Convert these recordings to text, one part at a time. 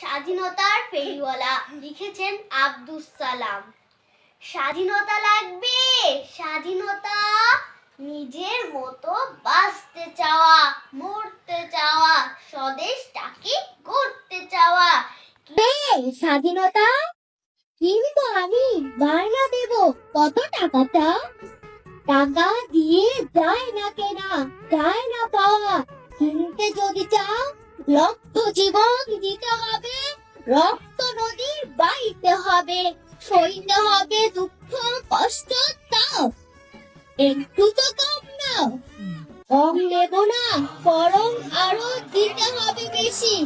স্বাধীনতার ফেরিওয়ালা লিখেছেন আব্দুস সালাম। স্বাধীনতা লাগবে, স্বাধীনতা নিজের মতো বাঁচতে চাওয়া, মরতে চাওয়া, স্বদেশটাকে গড়তে চাওয়া। স্বাধীনতা? কিনবো আমি, বায়না দেব, কত টাকাটা? টাকা দিয়ে যায় না কেনা, যায় না পাওয়া। কিনতে যদি চাও রক্ত জীবন দিতে হবে, রক্ত নদীর বাইতে হবে, সইতে হবে দুঃখ, কষ্ট, তাও। একটু তো কম নাও কম নেব না বরং আরও দিতে হবে বেশি।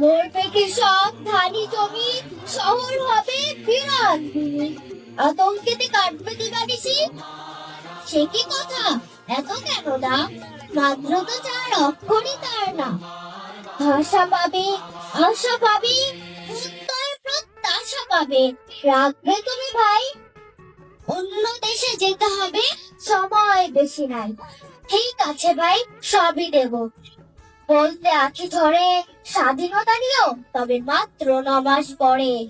মরবে কি সব ধানি জমি, শহর হবে বিরাট। আতঙ্কেতে কাটবে দিবানিসি সে কি কথা? এত কেন না মাত্র তো চার অক্ষরই তার না ভাষা পাবে আশা পাবে, উত্তর প্রত্যাশা পাবে। রাখবে তুমি ভাই। অন্য দেশে যেতে হবে, সময় বেশি নাই। ঠিক আছে ভাই, সবই দেব। বলতে ধরে, স্বাধীনতা তবে মাত্র নমাস পরে।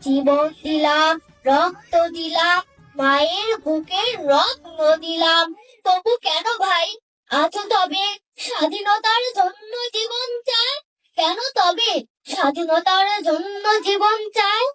জীবন দিলাম, রক্ত দিলাম, মায়ের বুকের রত্ন দিলাম। তবু কেন ভাই? আছো তবে স্বাধীনতার জন্য জীবন চায় কেন তবে স্বাধীনতার জন্য জীবন চায়?